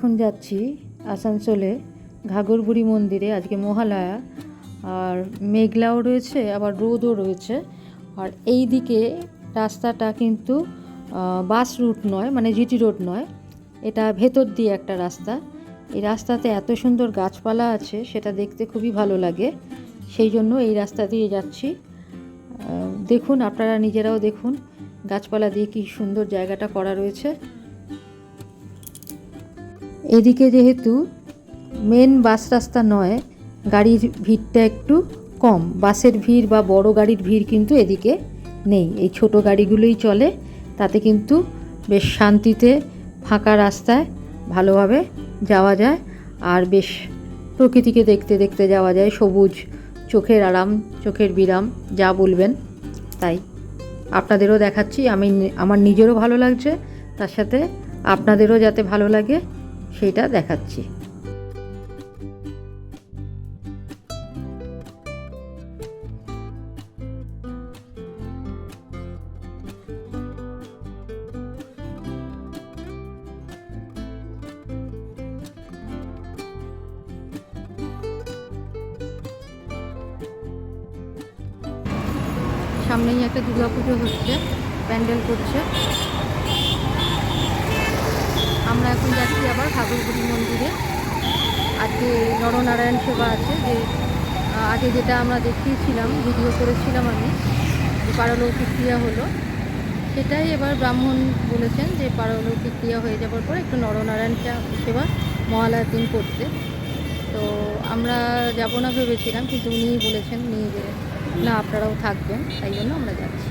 এখন যাচ্ছি আসানসোলে ঘাগরবুড়ি মন্দিরে, আজকে মহালয়া। আর মেঘলাও রয়েছে, আবার রোদও রয়েছে। আর এই দিকে রাস্তাটা কিন্তু বাস রুট নয় মানে জিটি রোড নয়। এটা ভেতর দিয়ে একটা রাস্তা। এই রাস্তাতে এত সুন্দর গাছপালা আছে, সেটা দেখতে খুবই ভালো লাগে। সেই জন্য এই রাস্তা দিয়ে যাচ্ছি। দেখুন, আপনারা নিজেরাও দেখুন, গাছপালা দিয়ে কি সুন্দর জায়গাটা করা রয়েছে। এদিকে যেহেতু মেন বাস রাস্তা নয়, গাড়ির ভিড়টা একটু কম। বাসের ভিড় বা বড় গাড়ির ভিড় কিন্তু এদিকে নেই। এই ছোট গাড়িগুলোই চলে। তাতে কিন্তু বেশ শান্তিতে ফাঁকা রাস্তায় ভালোভাবে যাওয়া যায়। আর বেশ প্রকৃতিকে দেখতে দেখতে যাওয়া যায়। সবুজ চোখের আরাম, চোখের বিরাম, যা বলবেন তাই। আপনাদেরও দেখাচ্ছি। আমি আমার নিজেরও ভালো লাগছে। তার সাথে আপনাদেরও যাতে ভালো লাগে সেটা দেখাচ্ছি। সামনেই একটা দুর্গা পুজো হচ্ছে প্যান্ডেল করছে। আমরা এখন যাচ্ছি আবার ঠাকুরগুড়ি মন্দিরে। আজকে নরনারায়ণ সেবা আছে, যে আগে যেটা আমরা দেখিয়েছিলাম ভিডিও করেছিলাম আমি, যে পারলৌকিক ক্রিয়া হলো। সেটাই এবার ব্রাহ্মণ বলেছেন যে পারলৌকিক ক্রিয়া হয়ে যাওয়ার পর একটু নরনারায়ণ সেবা মহালয়ার দিন করতে। তো আমরা যাব না ভেবেছিলাম, কিন্তু উনিই বলেছেন নিয়ে যে না, আপনারাও থাকবেন, তাই জন্য আমরা যাচ্ছি।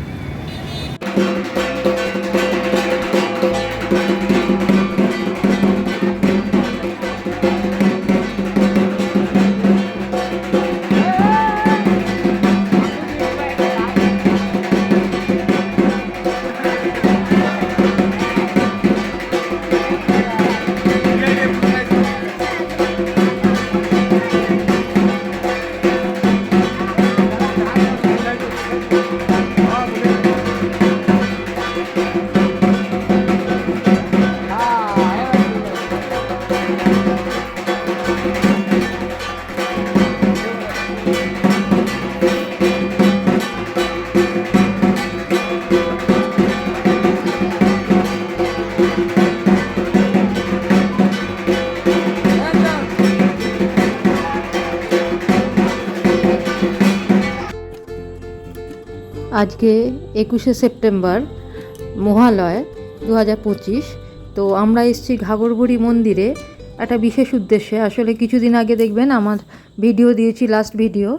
আজকে একুশে সেপ্টেম্বর, মহালয় দু হাজার পঁচিশ। তো আমরা এসেছি ঘাগরবুড়ি মন্দিরে। একটা বিশেষ উদ্দেশ্যে, আসলে কিছুদিন আগে দেখবেন আমার ভিডিও দিয়েছি লাস্ট ভিডিও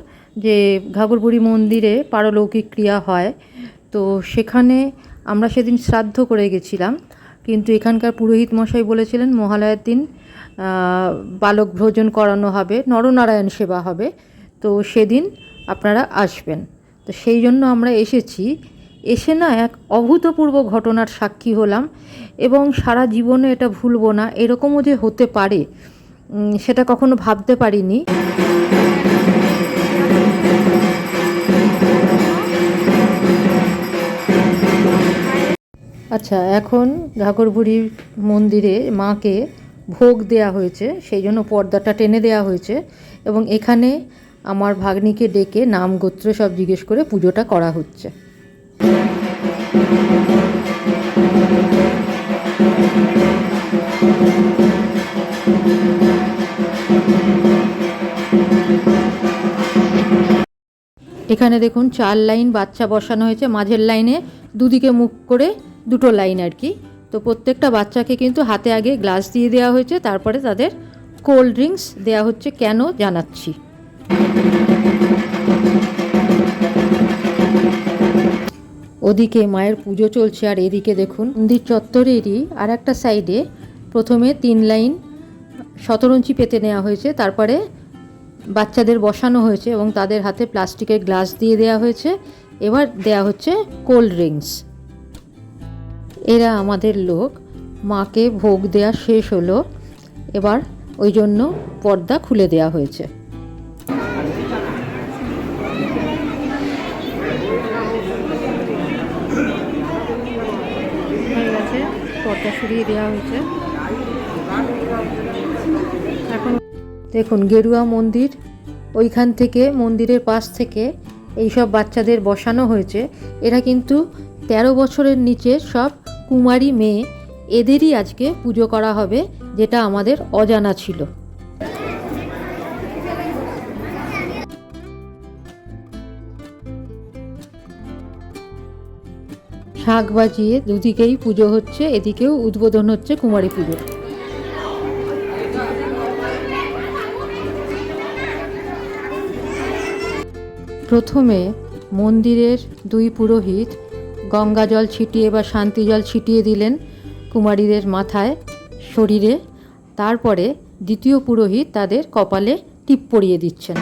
যে ঘাগরবুড়ি মন্দিরে পারলৌকিক ক্রিয়া হয়। তো সেখানে আমরা সেদিন শ্রাদ্ধ করে গেছিলাম, কিন্তু এখানকার পুরোহিত মশাই বলেছিলেন, মহালয়ার দিন বালক ভোজন করানো হবে, নরনারায়ণ সেবা হবে। তো সেদিন আপনারা আসবেন। তো সেই জন্য আমরা এসেছি। এসে না এক অভূতপূর্ব ঘটনার সাক্ষী হলাম এবং সারা জীবনে এটা ভুলবো না, এরকমও যে হতে পারে সেটা কখনো ভাবতে পারিনি। আচ্ছা এখন ঘাগরবুড়ির মন্দিরে মাকে ভোগ দেয়া হয়েছে, সেই জন্য পর্দাটা টেনে দেয়া হয়েছে এবং এখানে আমার ভাগ্নিকে ডেকে নাম, গোত্র সব জিজ্ঞেস করে পুজোটা করা হচ্ছে। এখানে দেখুন, চার লাইন বাচ্চা বসানো হয়েছে। মাঝের লাইনে দুদিকে মুখ করে দুটো লাইন আর কি। তো প্রত্যেকটা বাচ্চাকে কিন্তু হাতে আগে গ্লাস দিয়ে দেওয়া হয়েছে। তারপরে তাদের কোল্ড ড্রিঙ্কস দেওয়া হচ্ছে। কেন? জানাচ্ছি। ওদিকে মায়ের পুজো চলছে, আর এদিকে দেখুন মন্দির চত্বরেরই আর একটা সাইডে প্রথমে তিন লাইন শতরঞ্চি পেতে নেওয়া হয়েছে, তারপরে বাচ্চাদের বসানো হয়েছে এবং তাদের হাতে প্লাস্টিকের গ্লাস দিয়ে দেওয়া হয়েছে। এবার দেয়া হচ্ছে কোল্ড ড্রিঙ্কস। এরা আমাদের লোক, মাকে ভোগ দেওয়া শেষ হলো, এবার ওই জন্য পর্দা খুলে দেওয়া হয়েছে। পর্দা সরিয়ে দেওয়া হয়েছে। এখন দেখুন, গেরুয়া মন্দির, ওইখান থেকে মন্দিরের পাশ থেকে এইসব বাচ্চাদের বসানো হয়েছে। এরা কিন্তু তেরো বছরের নিচে সব কুমারী মেয়ে। এদেরই আজকে পুজো করা হবে, যেটা আমাদের অজানা ছিল। শাক বাজিয়ে দুদিকেই পুজো হচ্ছে, এদিকেও উদ্বোধন হচ্ছে কুমারী পুজো। প্রথমে মন্দিরের দুই পুরোহিত গঙ্গা জল ছিটিয়ে বা শান্তি জল ছিটিয়ে দিলেন কুমারীদের মাথায় শরীরে, তারপরে দ্বিতীয় পুরোহিত তাদের কপালে টিপ পরিয়ে দিচ্ছেন।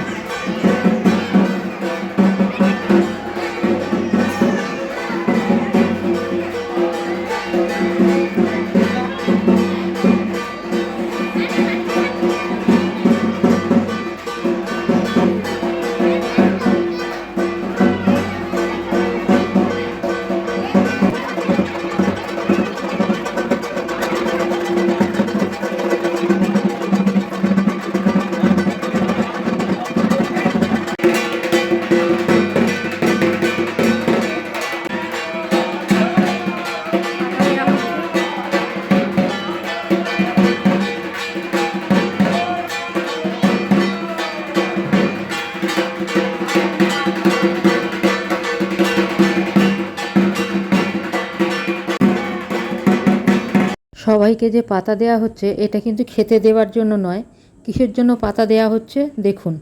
সবাইকে যে পাতা দেয়া হচ্ছে, এটা কিন্তু খেতে দেওয়ার জন্য নয়, কিসের জন্য পাতা দেয়া হচ্ছে, দেখুন।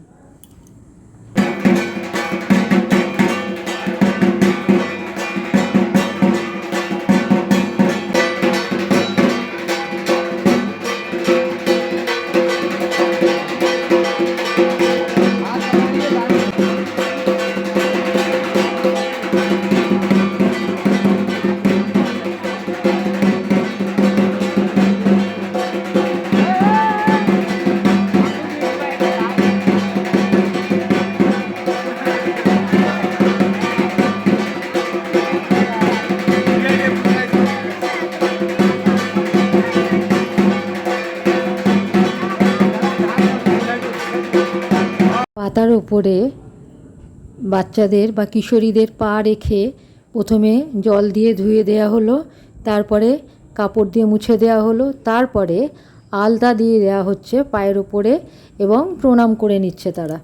পাতার ওপরে বাচ্চাদের বা কিশোরীদের পা রেখে প্রথমে জল দিয়ে ধুয়ে দেওয়া হলো, তারপরে কাপড় দিয়ে মুছে দেওয়া হলো, তারপরে আলতা দিয়ে দেওয়া হচ্ছে পায়ের ওপরে এবং প্রণাম করে নিচ্ছে তারা।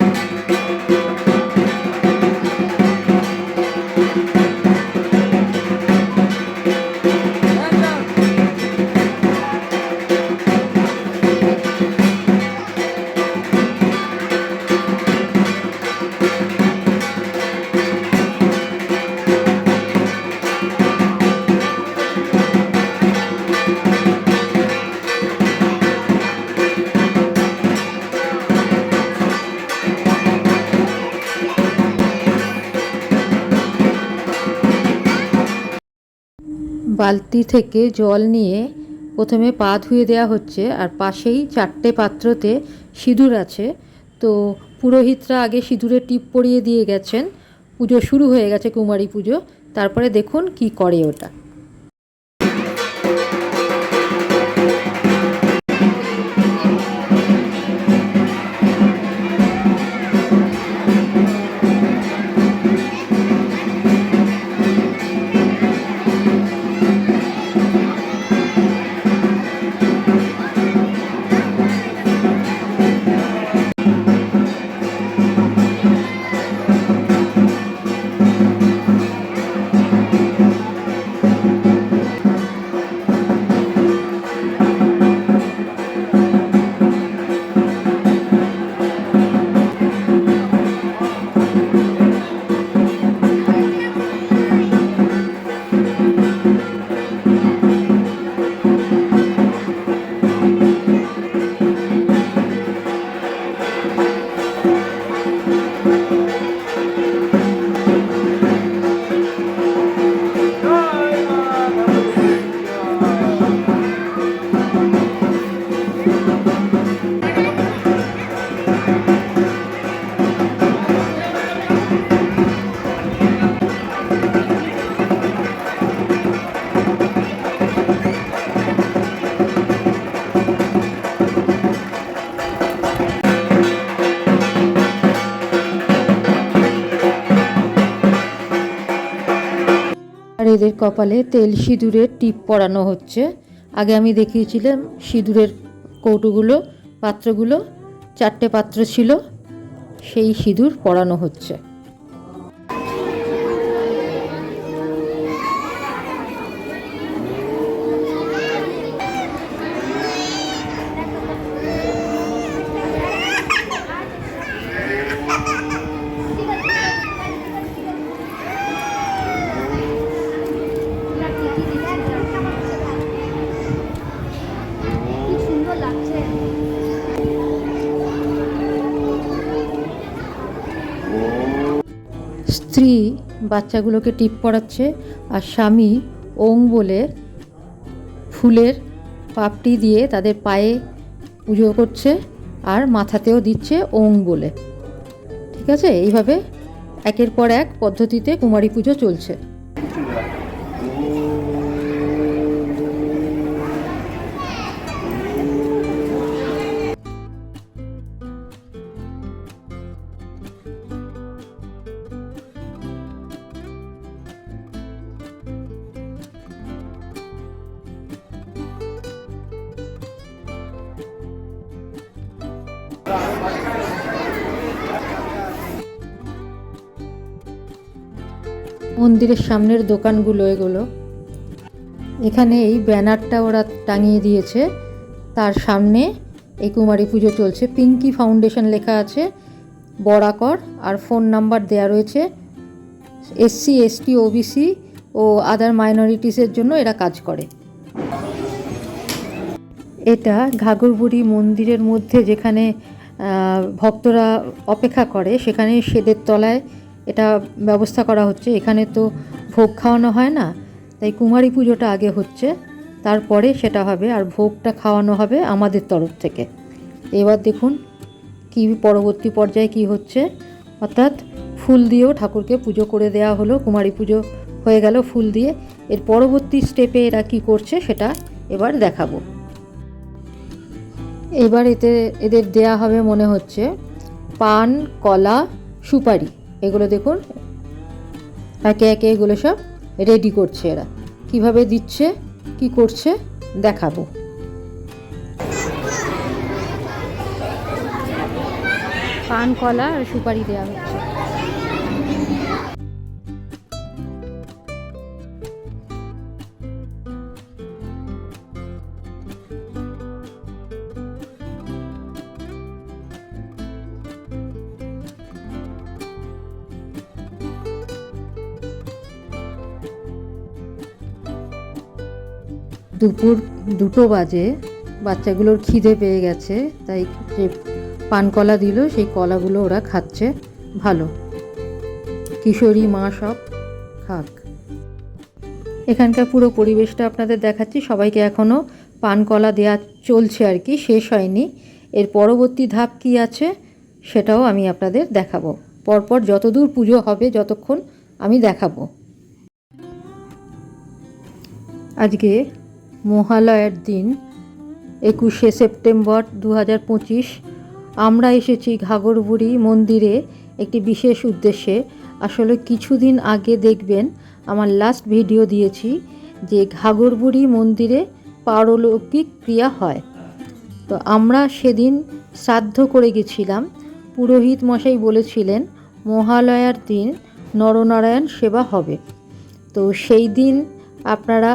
বালতি থেকে জল নিয়ে প্রথমে পা ধুয়ে দেওয়া হচ্ছে আর পাশেই চারটে পাত্রতে সিঁদুর আছে। তো পুরোহিতরা আগে সিঁদুরে টিপ পরিয়ে দিয়ে গেছেন। পুজো শুরু হয়ে গেছে কুমারী পুজো। তারপরে দেখুন কি করে ওটা। কপালে তেল সিঁদুরের টিপ পরানো হচ্ছে। আগে আমি দেখিয়েছিলাম সিঁদুরের কৌটোগুলো, পাত্রগুলো, চারটে পাত্র ছিল, সেই সিঁদুর পরানো হচ্ছে। স্ত্রী বাচ্চাগুলোকে টিপ পড়াচ্ছে আর স্বামী ওং বলে ফুলের পাপটি দিয়ে তাদের পায়ে পুজো করছে আর মাথাতেও দিচ্ছে ওং বলে। ঠিক আছে? এইভাবে একের পর এক পদ্ধতিতে কুমারী পুজো চলছে। মন্দিরের সামনের দোকানগুলো এগুলো। এখানে এই ব্যানারটা ওরা টাঙিয়ে দিয়েছে। তার সামনে এই কুমারী পুজো চলছে। পিঙ্কি ফাউন্ডেশন লেখা আছে, বরাকর, আর ফোন নাম্বার দেয়া রয়েছে। এসসি, এসটি, ওবিসি ও আদার মাইনরিটিসের জন্য এরা কাজ করে। এটা ঘাগরবুড়ি মন্দিরের মধ্যে যেখানে ভক্তরা অপেক্ষা করে, সেখানে সেদের তলায় এটা ব্যবস্থা করা হচ্ছে। এখানে তো ভোগ খাওয়ানো হয় না, তাই কুমারী পুজোটা আগে হচ্ছে, তারপরে সেটা হবে, আর ভোগটা খাওয়ানো হবে আমাদের তরফ থেকে। এবার দেখুন কি পরবর্তী পর্যায়ে কি হচ্ছে। অর্থাৎ ফুল দিয়েও ঠাকুরকে পুজো করে দেওয়া হলো, কুমারী পুজো হয়ে গেল ফুল দিয়ে। এর পরবর্তী স্টেপে এরা কি করছে সেটা এবার দেখাবো। এবার এতে, এদের দেয়া হবে মনে হচ্ছে পান, কলা, সুপারি। এগুলো দেখুন। একে একে এগুলো সব রেডি করছে এরা। কীভাবে দিচ্ছে, কি করছে, দেখাবো। পান কলা আর সুপারি দেওয়া হচ্ছে। দুপুর দুটো বাজে, বাচ্চাগুলোর খিদে পেয়ে গেছে, তাই যে পান কলা দিল, সেই কলাগুলো ওরা খাচ্ছে, ভালো। কিশোরী মা সব খাক। এখানকার পুরো পরিবেশটা আপনাদের দেখাচ্ছি, সবাইকে এখনও পান কলা দেওয়া চলছে আর কি, শেষ হয়নি। এর পরবর্তী ধাপ কি আছে, সেটাও আমি আপনাদের দেখাবো। পরপর যতদূর পুজো হবে, যতক্ষণ আমি দেখাবো। আজকে মহালয়ার দিন, একুশে সেপ্টেম্বর দু হাজার পঁচিশ, আমরা এসেছি ঘাগরবুড়ি মন্দিরে একটি বিশেষ উদ্দেশ্যে। আসলে কিছুদিন আগে দেখবেন, আমার লাস্ট ভিডিও দিয়েছি যে ঘাগরবুড়ি মন্দিরে পারলৌকিক ক্রিয়া হয়। তো আমরা সেদিন শ্রাদ্ধ করে গেছিলাম। পুরোহিত মশাই বলেছিলেন, মহালয়ার দিন নরনারায়ণ সেবা হবে। তো সেই দিন আপনারা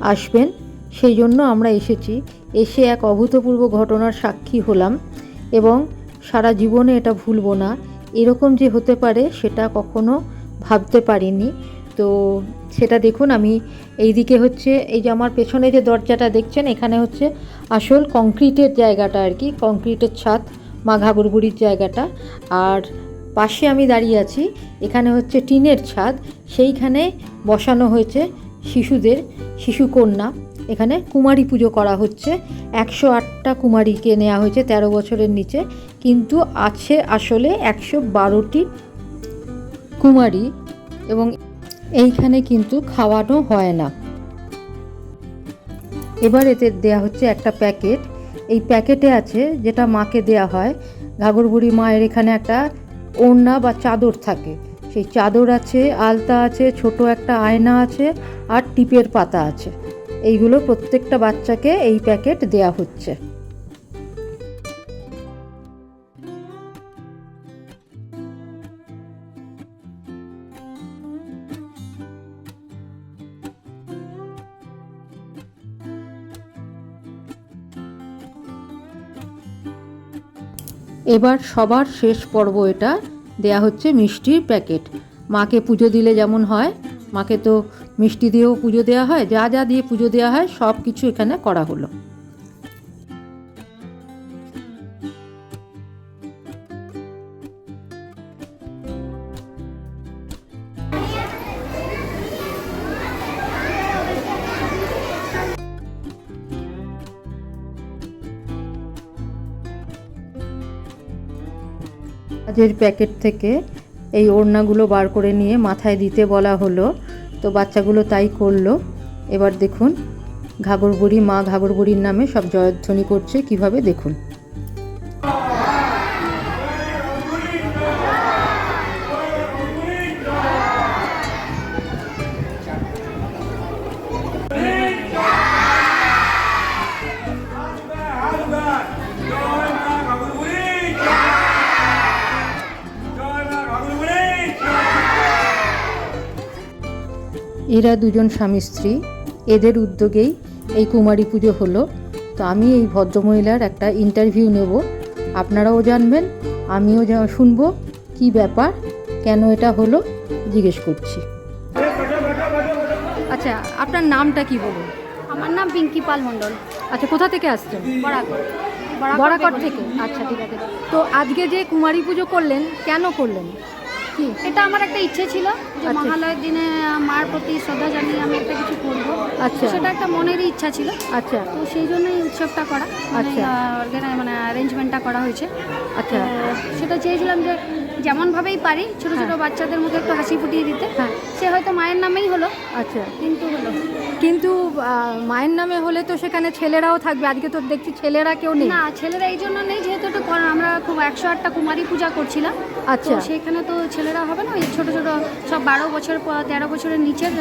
আসবেন। সেই জন্য আমরা এসেছি। এসে এক অভূতপূর্ব ঘটনার সাক্ষী হলাম এবং সারা জীবনে এটা ভুলবো না। এরকম যে হতে পারে সেটা কখনো ভাবতে পারিনি। তো সেটা দেখুন, আমি এইদিকে হচ্ছে, এই যে আমার পেছনে যে দরজাটা দেখছেন, এখানে হচ্ছে আসল কংক্রিটের জায়গাটা আর কি, কংক্রিটের ছাদ মা ঘাগরবুড়ির জায়গাটা। আর পাশে আমি দাঁড়িয়ে আছি, এখানে হচ্ছে টিনের ছাদ, সেইখানে বসানো হয়েছে শিশুদের শিশুকন্যা। এখানে কুমারী পুজো করা হচ্ছে। একশো আটটা কুমারীকে নেওয়া হয়েছে তেরো বছরের নিচে। কিন্তু আছে আসলে একশো বারোটি কুমারী এবং এইখানে কিন্তু খাওয়ানো হয় না। এবার এতে দেয়া হচ্ছে একটা প্যাকেট। এই প্যাকেটে আছে যেটা মাকে দেয়া হয়। ঘাগরবুড়ি মায়ের এখানে একটা ওড়না বা চাদর থাকে। সেই চাদর আছে, আলতা আছে, ছোট একটা আয়না আছে আর টিপের পাতা আছে। এইগুলো প্রত্যেকটা বাচ্চাকে এই প্যাকেট দেয়া হচ্ছে। এবার সবার শেষ পর্ব এটা। দেয়া হচ্ছে মিষ্টির প্যাকেট। মাকে পুজো দিলে যেমন হয়, মাকে তো মিষ্টি দিয়েও পুজো দেওয়া হয়, যা যা দিয়ে পুজো দেওয়া হয় সব কিছু এখানে করা হলো। কাজের প্যাকেট থেকে এই ওড়নাগুলো বার করে নিয়ে মাথায় দিতে বলা হলো। তো বাচ্চাগুলো তাই করল। এবার দেখুন ঘাগর বুড়ি মা ঘাগর বুড়ির নামে সব জয়ধ্বনি করছে। কীভাবে দেখুন? এরা দুজন স্বামী স্ত্রী এদের উদ্যোগেই এই কুমারী পুজো হলো। তো আমি এই ভদ্রমহিলার একটা ইন্টারভিউ নেব। আপনারাও জানবেন আমিও শুনব কি ব্যাপার কেন এটা হলো জিজ্ঞেস করছি। আচ্ছা আপনার নামটা কি বলুন? আমার নাম পিঙ্কি পাল মণ্ডল। আচ্ছা কোথা থেকে আসছেন? বরাকর বরাকর থেকে। আচ্ছা ঠিক আছে। তো আজকে যে কুমারী পুজো করলেন কেন করলেন? কি? এটা আমার একটা ইচ্ছে ছিল। যে আচ্ছা। মহালয়ের দিনে মার প্রতি শ্রদ্ধা জানিয়ে আমি একটা কিছু করব। আচ্ছা। সেটা একটা মনেরই ইচ্ছা ছিল। আচ্ছা। তো সেই জন্যই উৎসবটা করা। মানে আচ্ছা। মানে অ্যারেঞ্জমেন্টটা করা হয়েছে। আচ্ছা। সেটা চেয়েছিলাম যে যেমনভাবেই পারি ছোট ছোট হ্যাঁ। বাচ্চাদের মুখে একটু হাসি ফুটিয়ে দিতে। হ্যাঁ। সে হয়তো মায়ের নামেই হলো। আচ্ছা। কিন্তু হলো। কিন্তু মায়ের নামে হলে তো সেখানে ছেলেরাও থাকবে। আজকে তো দেখছি ছেলেরা কেউ নেই। না ছেলেরা এই জন্য নেই যেহেতু একটু আমরা খুব একশো আটটা কুমারী পূজা করছিলাম। আচ্ছা। সেখানে তো ছেলেরা হবে না? ওই ছোট ছোট সব বারো বছর তেরো বছরের নিচের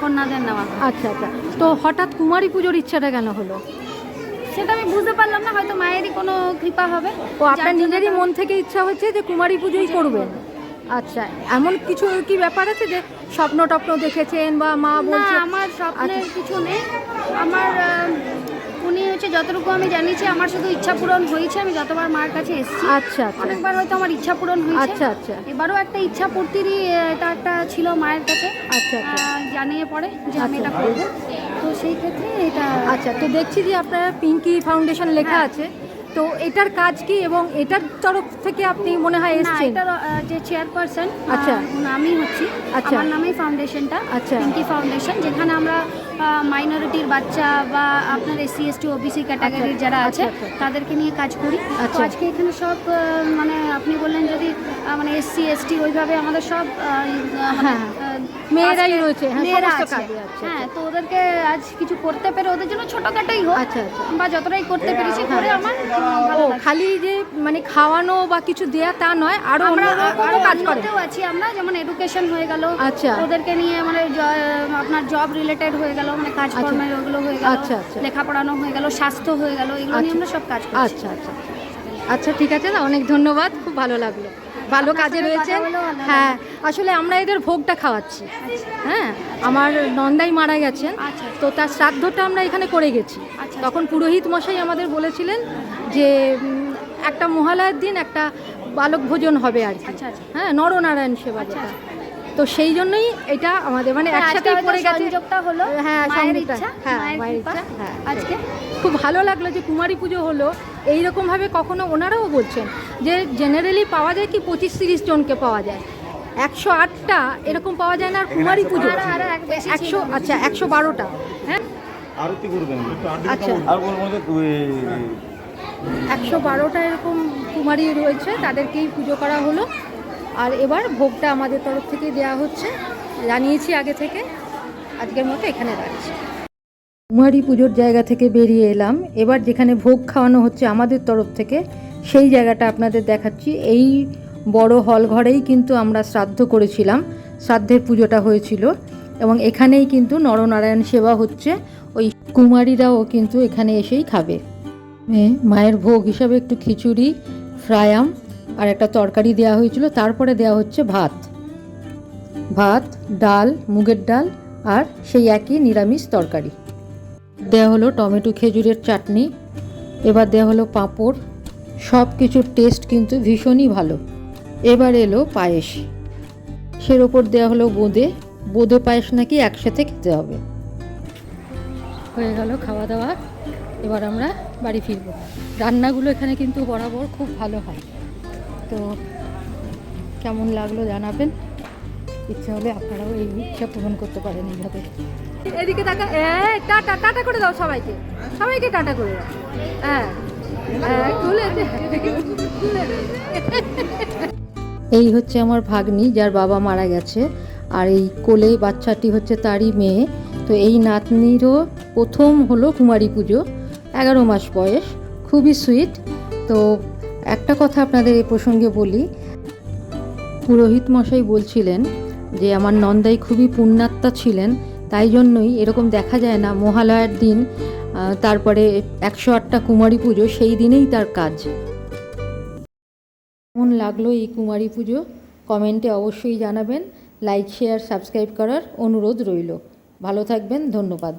কন্যাদের নেওয়া। আচ্ছা আচ্ছা। তো হঠাৎ কুমারী পুজোর ইচ্ছাটা কেন হলো? সেটা আমি বুঝতে পারলাম না হয়তো মায়েরই কোনো কৃপা হবে। ও আপনার নিজেরই মন থেকে ইচ্ছা হচ্ছে যে কুমারী পুজোই করবেন? আচ্ছা এমন কিছু কি ব্যাপার আছে যে স্বপ্ন টপ্ন দেখেছেন বা মা বলছে? আমার স্বপ্নের আচ্ছা। কিছু নেই। আমার আম, উনি হচ্ছে যতটুকু আমি জানিয়েছি আমার শুধু ইচ্ছা পূরণ হয়েছে আমি যতবার মার কাছে এসেছি। আচ্ছা আচ্ছা। অনেকবার হয়তো আমার ইচ্ছা পূরণ হয়েছে। আচ্ছা আচ্ছা। এবারও একটা ইচ্ছা পূর্তিরই এটা একটা ছিল মায়ের কাছে। আচ্ছা আচ্ছা। জানিয়ে পড়ে যে আমি আচ্ছা। এটা করব। তো সেই ক্ষেত্রে এটা আচ্ছা তো দেখছি যে আপনার পিঙ্কি ফাউন্ডেশন লেখা হ্যাঁ। আছে। তো এটার কাজ কি এবং এটার তরফ থেকে আপনি মনে হয় এসছেন এটার যে চেয়ারপারসন আচ্ছা। আমি হচ্ছি আচ্ছা। আমার নামেই ফাউন্ডেশনটা আচ্ছা। পিঙ্কি ফাউন্ডেশন যেখানে আমরা মাইনরিটির বাচ্চা বা আপনার এস এসসি এসটি ওবিসি ক্যাটাগরির যারা আছে আচ্ছা, আচ্ছা। তাদেরকে নিয়ে কাজ করি তো আচ্ছা। আজকে এখানে সব মানে আপনি বললেন যদি মানে এসসি এসটি ওইভাবে আমাদের সব মানে, হ্যাঁ। আহ, মেয়েরাই রয়েছে, হ্যাঁ, মেয়েরা আছে। হ্যাঁ তো ওদেরকে আজ কিছু করতে পেরে ওদের জন্য ছোটখাটোই হোক আচ্ছা আচ্ছা। বা যতটাই করতে পেরেছি করে আমার ও খালি যে মানে খাওয়ানো বা কিছু দেয়া তা নয় আরও আমরা আরও কাজ করে। অন্যতেও আছি আমরা যেমন এডুকেশন হয়ে গেল আচ্ছা। ওদেরকে নিয়ে মানে আপনার জব রিলেটেড হয়ে গেল মানে কাজকর্মের ওগুলো হয়ে গেল আচ্ছা, আচ্ছা। লেখাপড়ানো হয়ে গেল স্বাস্থ্য হয়ে গেল এগুলো নিয়ে আমরা সব কাজ করছি। আচ্ছা আচ্ছা আচ্ছা। ঠিক আছে না অনেক ধন্যবাদ খুব ভালো লাগল। ভালো কাজে রয়েছে। হ্যাঁ আসলে আমরা এদের ভোগটা খাওয়াচ্ছি। হ্যাঁ আমার নন্দাই মারা গেছেন। আচ্ছা। তো তার শ্রাদ্ধটা আমরা এখানে করে গেছি। আচ্ছা। তখন পুরোহিত মশাই আমাদের বলেছিলেন যে একটা মহালয়ার দিন একটা বালক ভোজন হবে আর কি। আচ্ছা, আচ্ছা। হ্যাঁ নরনারায়ণ সেবা যেটা। তো সেই জন্যই এটা আমাদের মানে হ্যাঁ, একসাথেই পড়ে গেছে। সংযোগটা হলো হ্যাঁ, মায়ের সংযোগটা। ইচ্ছা হ্যাঁ, মায়ের ইচ্ছা, হ্যাঁ। আজকে। খুব ভালো লাগল যে কুমারী পুজো হলো। এই রকমভাবে কখনো ওনারাও বলছেন যে জেনারেলি পাওয়া যায় কি পঁচিশ তিরিশ জনকে পাওয়া যায়। একশো আটটা এরকম পাওয়া যায় না আর কুমারী পুজো। একশো আচ্ছা একশো বারোটা। হ্যাঁ? আরতি করবেন। আচ্ছা। আর একশো বারোটা এরকম কুমারী রয়েছে তাদেরকেই পুজো করা হলো। আর এবার ভোগটা আমাদের তরফ থেকে দেওয়া হচ্ছে। জানিয়েছি আগে থেকে, আজকের মতো এখানে রাখছি। কুমারী পুজোর জায়গা থেকে বেরিয়ে এলাম। এবার যেখানে ভোগ খাওয়ানো হচ্ছে আমাদের তরফ থেকে, সেই জায়গাটা আপনাদের দেখাচ্ছি। এই বড় হল ঘরেই কিন্তু আমরা শ্রাদ্ধ করেছিলাম। শ্রাদ্ধের পুজোটা হয়েছিল এবং এখানেই কিন্তু নরনারায়ণ সেবা হচ্ছে। ওই কুমারীরাও কিন্তু এখানে এসেই খাবে। মায়ের ভোগ হিসাবে একটু খিচুড়ি, ফ্রায়াম আর একটা তরকারি দেওয়া হয়েছিল, তারপরে দেওয়া হচ্ছে ভাত। ভাত, ডাল, মুগের ডাল আর সেই একই নিরামিষ তরকারি। দেওয়া হলো টমেটো খেজুরের চাটনি, এবার দেওয়া হলো পাঁপড়। সব কিছুর টেস্ট কিন্তু ভীষণই ভালো। এবার এলো পায়েস। সের ওপর দেওয়া হলো বোঁদে। বোঁদে পায়েস নাকি একসাথে খেতে হবে। হয়ে গেল খাওয়া দাওয়া। এবার আমরা বাড়ি ফিরব। রান্নাগুলো এখানে কিন্তু বরাবর খুব ভালো হয়। তো কেমন লাগল জানাবেন? ইচ্ছা হলে আপনারাও এই ইচ্ছা পূরণ করতে পারেন এইভাবে। এদিকে টাকা টাটা টাটা করে দাও সবাইকে। সবাইকে টাটা করে দাও। হ্যাঁ হ্যাঁ। এই হচ্ছে আমার ভাগ্নি যার বাবা মারা গেছে। আর এই কোলে বাচ্চাটি হচ্ছে তারই মেয়ে। তো এই নাতনিরও প্রথম হলো কুমারী পুজো এগারো মাস বয়স খুবই সুইট। তো একটা কথা আপনাদের এই প্রসঙ্গে বলি। পুরোহিত মশাই বলছিলেন যে, আমার নন্দাই খুবই পুণ্যাত্মা ছিলেন, তাই জন্যই এরকম দেখা যায় না। মহালয়ার দিন তারপরে একশো আটটা কুমারী পুজো, সেই দিনেই তার কাজ। কেমন লাগল এই কুমারী পুজো? কমেন্টে অবশ্যই জানাবেন। লাইক, শেয়ার, সাবস্ক্রাইব করার অনুরোধ রইল। ভালো থাকবেন, ধন্যবাদ।